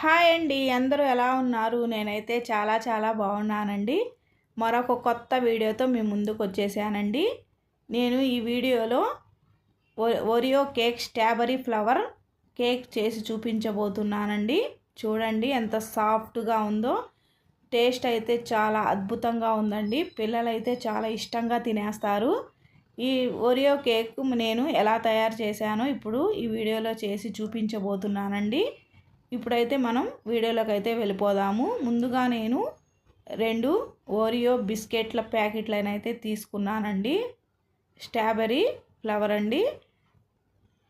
Hi అండి అందరూ ఎలా ఉన్నారు? నేనైతే చాలా చాలా బాగున్నానండి. మరొక కొత్త వీడియోతో మీ ముందుకు వచ్చేసానండి. నేను ఈ వీడియోలో Oreo cake strawberry flower cake చేసి చూపించబోతున్నానండి. చూడండి ఎంత సాఫ్ట్గా ఉందో. టేస్ట్ అయితే చాలా అద్భుతంగా ఉందండి. పిల్లలైతే చాలా ఇష్టంగా తినేస్తారు. ఈ ఒరియో కేక్ నేను ఎలా తయారు చేశానో ఇప్పుడు ఈ వీడియోలో చేసి చూపించబోతున్నానండి. ఇప్పుడైతే మనం వీడియోలోకి అయితే వెళ్ళిపోదాము. ముందుగా నేను రెండు ఓరియో బిస్కెట్ల ప్యాకెట్లనైతే తీసుకున్నానండి. స్ట్రాబెరీ ఫ్లవర్ అండి.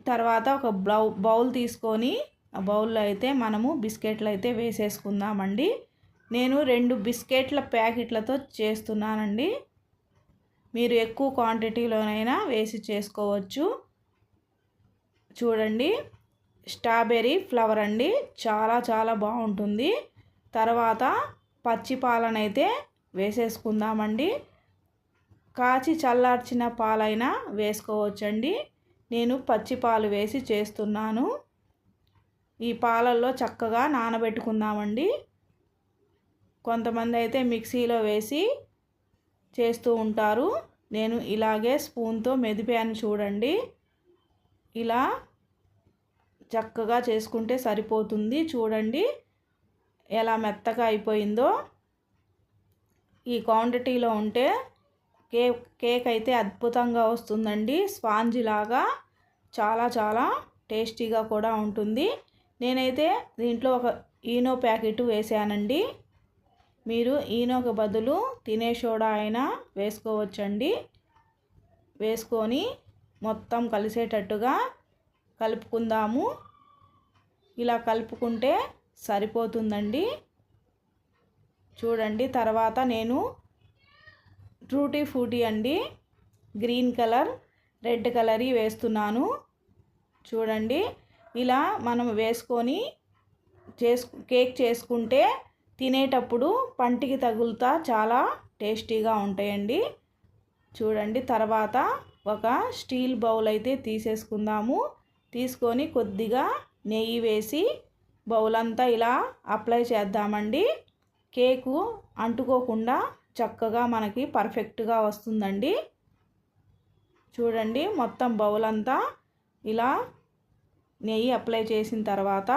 తర్వాత ఒక బ్లౌ బౌల్ తీసుకొని ఆ బౌల్లో అయితే మనము బిస్కెట్లు అయితే వేసేసుకుందామండి. నేను రెండు బిస్కెట్ల ప్యాకెట్లతో చేస్తున్నానండి. మీరు ఎక్కువ క్వాంటిటీలోనైనా వేసి చేసుకోవచ్చు. చూడండి. స్ట్రాబెర్రీ ఫ్లవర్ అండి. చాలా చాలా బాగుంటుంది. తర్వాత పచ్చి పాలనైతే వేసేసుకుందామండి. కాచి చల్లార్చిన పాలైనా వేసుకోవచ్చండి. నేను పచ్చి పాలు వేసి చేస్తున్నాను. ఈ పాలల్లో చక్కగా నానబెట్టుకుందామండి. కొంతమంది అయితే మిక్సీలో వేసి చేస్తూ ఉంటారు. నేను ఇలాగే స్పూన్తో మెదిపాను చూడండి. ఇలా చక్కగా చేసుకుంటే సరిపోతుంది. చూడండి ఎలా మెత్తగా అయిపోయిందో. ఈ క్వాంటిటీలో ఉంటే కేక్ కేక్ అయితే అద్భుతంగా వస్తుందండి. స్పాంజీ లాగా చాలా చాలా టేస్టీగా కూడా ఉంటుంది. నేనైతే దీంట్లో ఒక ఈనో ప్యాకెట్ వేసానండి. మీరు ఈనోకి బదులు తినే సోడా అయినా వేసుకోవచ్చండి. వేసుకొని మొత్తం కలిసేటట్టుగా కలుపుకుందాము. ఇలా కలుపుకుంటే సరిపోతుందండి. చూడండి తర్వాత నేను ట్రూటీ ఫ్రూటీ అండి. గ్రీన్ కలర్ రెడ్ కలర్ వేస్తున్నాను. చూడండి ఇలా మనం వేసుకొని చేసు కేక్ చేసుకుంటే తినేటప్పుడు పంటికి తగులుతా చాలా టేస్టీగా ఉంటాయండి. చూడండి తర్వాత ఒక స్టీల్ బౌల్ అయితే తీసేసుకుందాము. తీసుకొని కొద్దిగా నెయ్యి వేసి బౌల్ అంతా ఇలా అప్లై చేద్దామండి. కేకు అంటుకోకుండా చక్కగా మనకి పర్ఫెక్ట్గా వస్తుందండి. చూడండి మొత్తం బౌల్ అంతా ఇలా నెయ్యి అప్లై చేసిన తర్వాత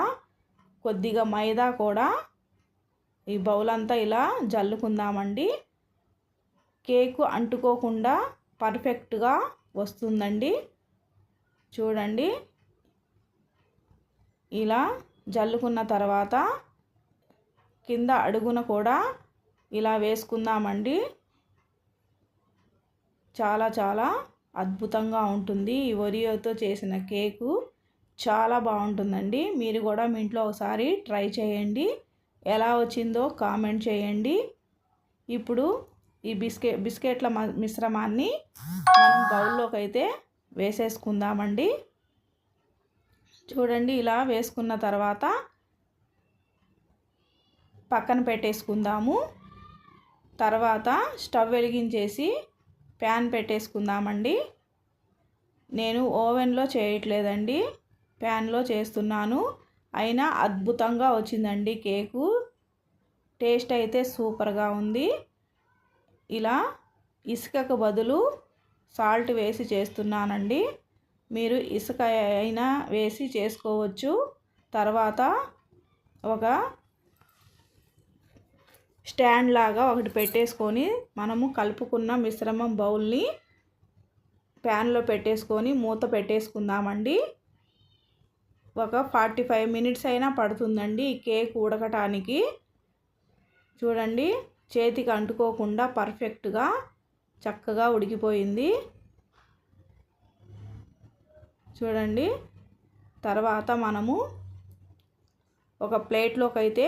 కొద్దిగా మైదా కూడా ఈ బౌల్ అంతా ఇలా జల్లుకుందామండి. కేకు అంటుకోకుండా పర్ఫెక్ట్గా వస్తుందండి. చూడండి ఇలా జల్లుకున్న తర్వాత కింద అడుగున కూడా ఇలా వేసుకుందామండి. చాలా చాలా అద్భుతంగా ఉంటుంది. ఈ ఒరియోతో చేసిన కేకు చాలా బాగుంటుందండి. మీరు కూడా మీ ఇంట్లో ఒకసారి ట్రై చేయండి. ఎలా వచ్చిందో కామెంట్ చేయండి. ఇప్పుడు ఈ బిస్కెట్ బిస్కెట్ల మిశ్రమాన్ని మనం బౌల్లోకి అయితే వేసేసుకుందామండి. చూడండి ఇలా వేసుకున్న తర్వాత పక్కన పెట్టేసుకుందాము. తర్వాత స్టవ్ వెలిగించేసి ప్యాన్ పెట్టేసుకుందామండి. నేను ఓవెన్లో చేయట్లేదండి ప్యాన్లో చేస్తున్నాను. అయినా అద్భుతంగా వచ్చిందండి కేకు. టేస్ట్ అయితే సూపర్గా ఉంది. ఇలా ఇసుకకు బదులు సాల్ట్ వేసి చేస్తున్నానండి. మీరు ఇసుక అయినా వేసి చేసుకోవచ్చు. తర్వాత ఒక స్టాండ్ లాగా ఒకటి పెట్టేసుకొని మనము కలుపుకున్న మిశ్రమం బౌల్ని ప్యాన్లో పెట్టేసుకొని మూత పెట్టేసుకుందామండి. ఒక ఫార్టీ ఫైవ్ మినిట్స్ అయినా పడుతుందండి ఈ కేక్ ఉడకటానికి. చూడండి చేతికి అంటుకోకుండా పర్ఫెక్ట్గా చక్కగా ఉడికిపోయింది. చూడండి. తర్వాత మనము ఒక ప్లేట్లోకి అయితే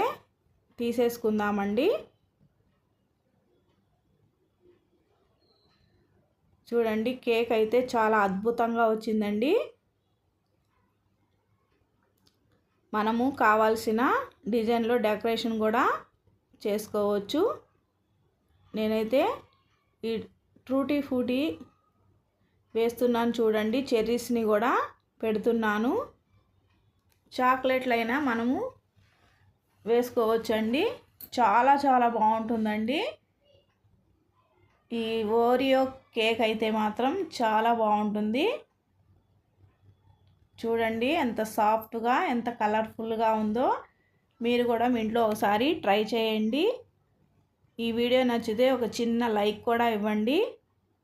తీసేసుకుందామండి. చూడండి కేక్ అయితే చాలా అద్భుతంగా వచ్చిందండి. మనము కావాల్సిన డిజైన్లో డెకరేషన్ కూడా చేసుకోవచ్చు. నేనైతే ఈ ట్రూటీ ఫ్రూటీ వేస్తున్నాను చూడండి చెర్రీస్ని కూడా పెడుతున్నాను. చాక్లెట్లైనా మనము వేసుకోవచ్చండి. చాలా చాలా బాగుంటుందండి. ఈ ఓరియో కేక్ అయితే మాత్రం చాలా బాగుంటుంది. చూడండి ఎంత సాఫ్ట్గా ఎంత కలర్ఫుల్గా ఉందో మీరు కూడా మీ ఇంట్లో ఒకసారి ట్రై చేయండి. ఈ వీడియో నచ్చితే ఒక చిన్న లైక్ కూడా ఇవ్వండి.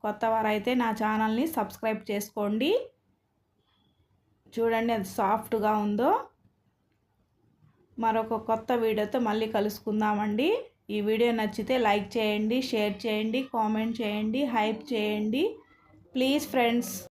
కొత్త వారైతే నా ఛానల్ని సబ్స్క్రైబ్ చేసుకోండి. చూడండి అది సాఫ్ట్గా ఉందో. మరొక కొత్త వీడియోతో మళ్ళీ కలుసుకుందామండి. ఈ వీడియో నచ్చితే లైక్ చేయండి షేర్ చేయండి కామెంట్ చేయండి హైప్ చేయండి. Please friends.